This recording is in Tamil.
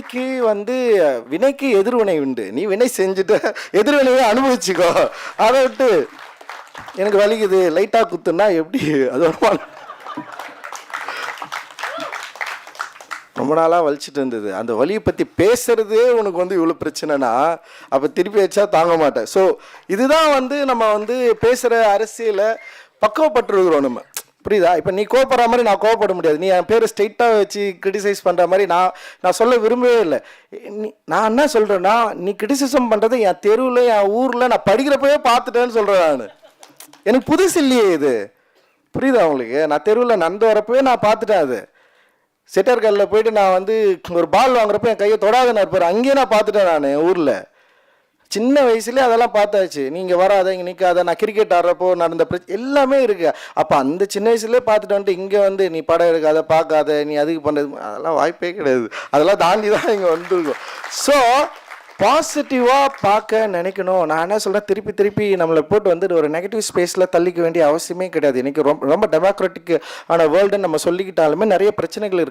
வினைக்கு வந்து வினைக்கு எதிர்வினை உண்டு. நீ வினை செஞ்சுட்டு எதிர்வினையை அனுபவிச்சுக்கோ. அதை விட்டு எனக்கு வலிக்குது. லைட்டாக குத்துனா எப்படி? அது ஒரு ரொம்ப நாளாக வலிச்சிட்டு இருந்தது. அந்த வலியை பற்றி பேசுறதே உனக்கு வந்து இவ்வளோ பிரச்சனைனா அப்போ திருப்பி வச்சா தாங்க மாட்டேன். ஸோ இதுதான் வந்து நம்ம வந்து பேசுகிற அரசியலை பக்குவப்பட்டுருக்குறோம் நம்ம. புரியுதா? இப்போ நீ கோவப்படுற மாதிரி நான் கோவப்பட முடியாது. நீ என் பேர் ஸ்ட்ரெயிட்டாக வச்சு கிரிட்டிசைஸ் பண்ணுற மாதிரி நான் நான் சொல்ல விரும்பவே இல்லை. நீ நான் என்ன சொல்கிறேன்னா நீ கிரிட்டிசிசம் பண்ணுறது என் தெருவில் என் ஊரில் நான் படிக்கிறப்பவே பார்த்துட்டேன்னு சொல்கிறேன் நான். எனக்கு புதுசு இல்லையே இது. புரியுதா உங்களுக்கு? நான் தெருவில் நடந்து வரப்பவே நான் பார்த்துட்டேன் அது. செட்டர்கல்ல போயிட்டு நான் வந்து ஒரு பால் வாங்குறப்ப என் கையை தொடாதுன்னு இருப்பார் அங்கேயே நான் பார்த்துட்டேன் நான் ஊரில். சின்ன வயசுலேயே அதெல்லாம் பார்த்தாச்சு. நீங்கள் வராத இங்கே நிற்காத நான் கிரிக்கெட் ஆடுறப்போ நடந்த பிரச்சனை எல்லாமே இருக்கு. அப்போ அந்த சின்ன வயசுலேயே பார்த்துட்டு வந்துட்டு இங்கே வந்து நீ படம் எடுக்காத பார்க்காத நீ அதுக்கு பண்ணுறது அதெல்லாம் வாய்ப்பே கிடையாது. அதெல்லாம் தாண்டி தான் இங்கே வந்துருக்கோம். ஸோ பாசிட்டிவாக பார்க்க நினைக்கணும். நான் என்ன சொல்கிறேன் திருப்பி திருப்பி நம்மளை போட்டு வந்து ஒரு நெகட்டிவ் ஸ்பேஸில் தள்ளிக்க வேண்டிய அவசியமே கிடையாது. இன்றைக்கி ரொம்ப ரொம்ப டெமோக்ராட்டிக் ஆன வேர்ல்டுன்னு நம்ம சொல்லிக்கிட்டாலுமே நிறைய பிரச்சனைகள் இருக்குது